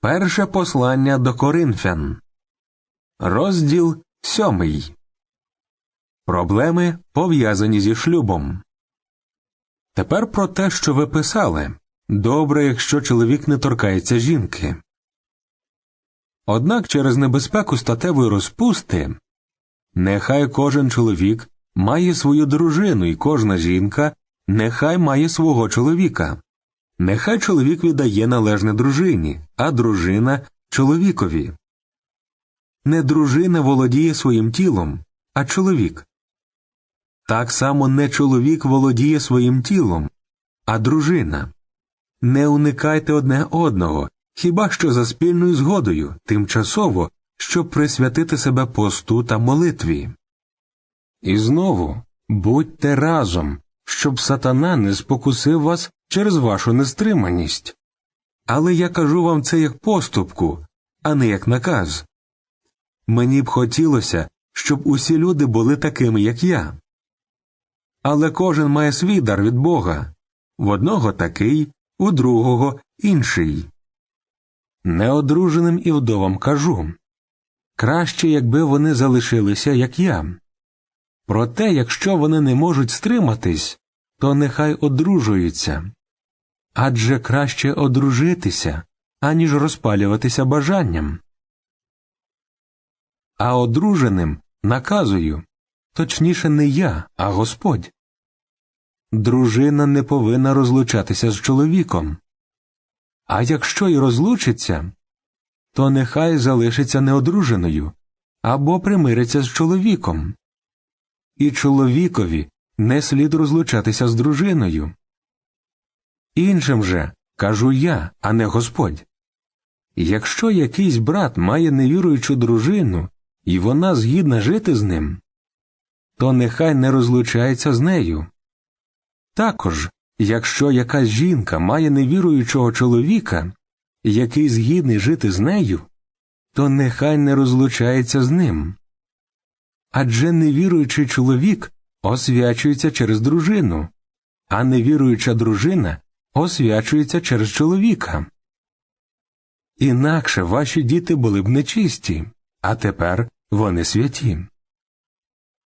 Перше послання до Коринфян. Розділ сьомий. Проблеми пов'язані зі шлюбом. Тепер про те, що ви писали. Добре, якщо чоловік не торкається жінки. Однак через небезпеку статевої розпусти нехай кожен чоловік має свою дружину, і кожна жінка нехай має свого чоловіка. Нехай чоловік віддає належне дружині, а дружина чоловікові. Не дружина володіє своїм тілом, а чоловік. Так само не чоловік володіє своїм тілом, а дружина. Не уникайте одне одного, хіба що за спільною згодою, тимчасово, щоб присвятити себе посту та молитві. І знову будьте разом, щоб сатана не спокусив вас через вашу нестриманість. Але я кажу вам це як поступку, а не як наказ. Мені б хотілося, щоб усі люди були такими, як я. Але кожен має свій дар від Бога в одного такий, у другого інший. Неодруженим і вдовам кажу краще, якби вони залишилися, як я. Проте, якщо вони не можуть стриматись, то нехай одружуються. Адже краще одружитися, аніж розпалюватися бажанням. А одруженим наказую точніше, не я, а Господь. Дружина не повинна розлучатися з чоловіком. А якщо й розлучиться, то нехай залишиться неодруженою або примириться з чоловіком. І чоловікові не слід розлучатися з дружиною. Іншим же кажу я, а не Господь. Якщо якийсь брат має невіруючу дружину, і вона згідна жити з ним, то нехай не розлучається з нею. Також, якщо якась жінка має невіруючого чоловіка, який згідний жити з нею, то нехай не розлучається з ним. Адже невіруючий чоловік освячується через дружину, а невіруюча дружина освячується через чоловіка. Інакше ваші діти були б нечисті, а тепер вони святі.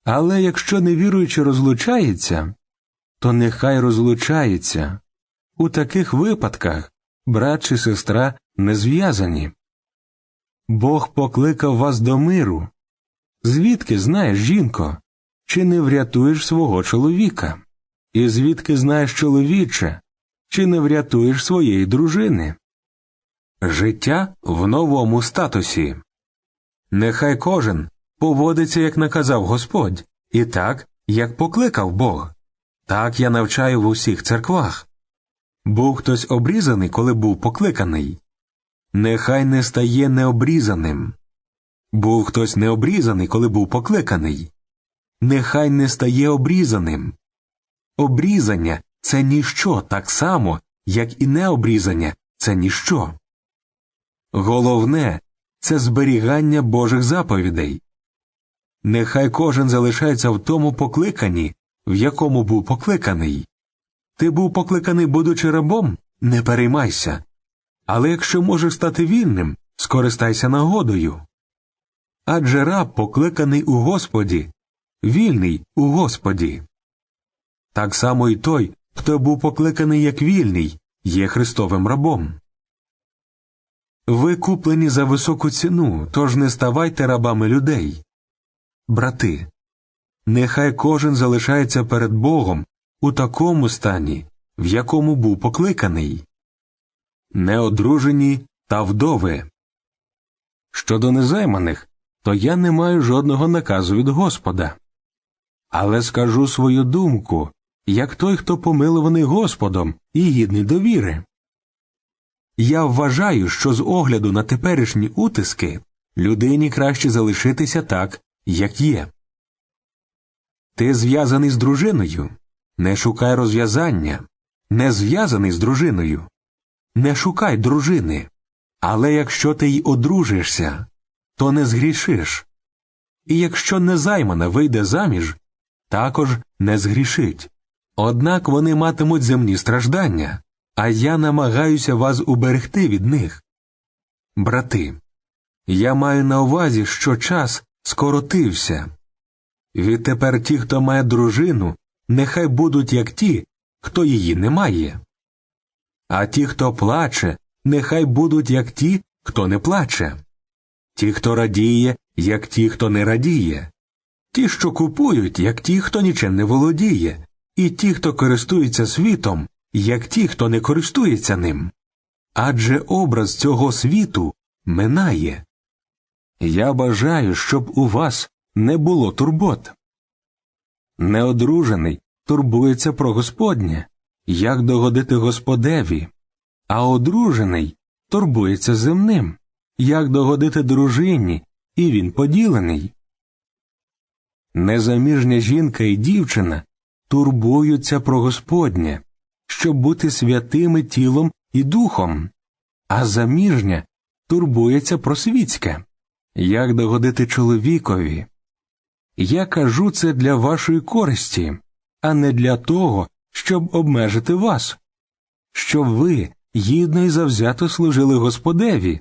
Але якщо невіруючий розлучається, то нехай розлучається. У таких випадках брат чи сестра не зв'язані. Бог покликав вас до миру. Звідки знаєш, жінко, чи не врятуєш свого чоловіка? І звідки знаєш чоловіче, чи не врятуєш своєї дружини? Життя в новому статусі. Нехай кожен поводиться, як наказав Господь, і так, як покликав Бог. Так я навчаю в усіх церквах. Був хтось обрізаний, коли був покликаний. Нехай не стає необрізаним. Був хтось необрізаний, коли був покликаний. Нехай не стає обрізаним. Обрізання це ніщо так само, як і необрізання це ніщо. Головне це зберігання Божих заповідей. Нехай кожен залишається в тому покликанні, в якому був покликаний. Ти був покликаний, будучи рабом, не переймайся. Але якщо можеш стати вільним, скористайся нагодою. Адже раб покликаний у Господі, вільний у Господі. Так само і той, хто був покликаний як вільний, є Христовим рабом. Ви куплені за високу ціну, тож не ставайте рабами людей. Брати, нехай кожен залишається перед Богом у такому стані, в якому був покликаний, неодружені та вдови. Щодо незайманих, то я не маю жодного наказу від Господа. Але скажу свою думку, як той, хто помилуваний Господом і гідний довіри. Я вважаю, що з огляду на теперішні утиски людині краще залишитися так, як є. Ти зв'язаний з дружиною, не шукай розв'язання, не зв'язаний з дружиною, не шукай дружини. Але якщо ти й одружишся, то не згрішиш. І якщо незаймана вийде заміж, також не згрішить. Однак вони матимуть земні страждання, а я намагаюся вас уберегти від них. Брати, я маю на увазі, що час скоротився. Відтепер ті, хто має дружину, нехай будуть як ті, хто її не має. А ті, хто плаче, нехай будуть як ті, хто не плаче. Ті, хто радіє, як ті, хто не радіє. Ті, що купують, як ті, хто нічим не володіє, і ті, хто користується світом, як ті, хто не користується ним. Адже образ цього світу минає. Я бажаю, щоб у вас не було турбот. Неодружений турбується про Господнє, як догодити Господеві, а одружений турбується земним, як догодити дружині, і він поділений. Незаміжня жінка і дівчина турбуються про Господнє, щоб бути святими тілом і духом, а заміжня турбується про світське, як догодити чоловікові. Я кажу це для вашої користі, а не для того, щоб обмежити вас, щоб ви гідно і завзято служили Господеві,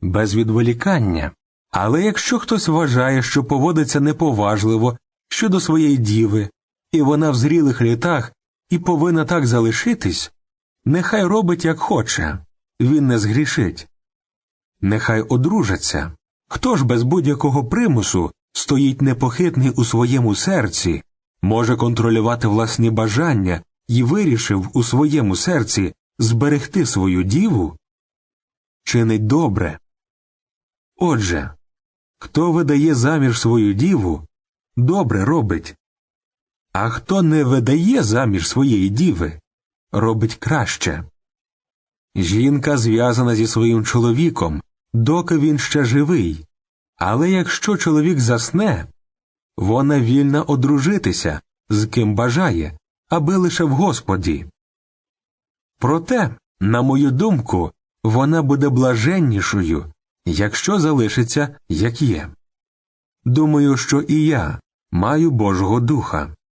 без відволікання. Але якщо хтось вважає, що поводиться неповажливо щодо своєї діви, і вона в зрілих літах і повинна так залишитись, нехай робить, як хоче, він не згрішить. Нехай одружаться. Хто ж без будь-якого примусу стоїть непохитний у своєму серці, може контролювати власні бажання і вирішив у своєму серці зберегти свою діву? Чинить добре. Отже, хто видає заміж свою діву, добре робить. А хто не видає заміж своєї діви, робить краще. Жінка зв'язана зі своїм чоловіком, доки він ще живий. Але якщо чоловік засне, вона вільна одружитися, з ким бажає, аби лише в Господі. Проте, на мою думку, вона буде блаженнішою, якщо залишиться, як є. Думаю, що і я маю Божого Духа.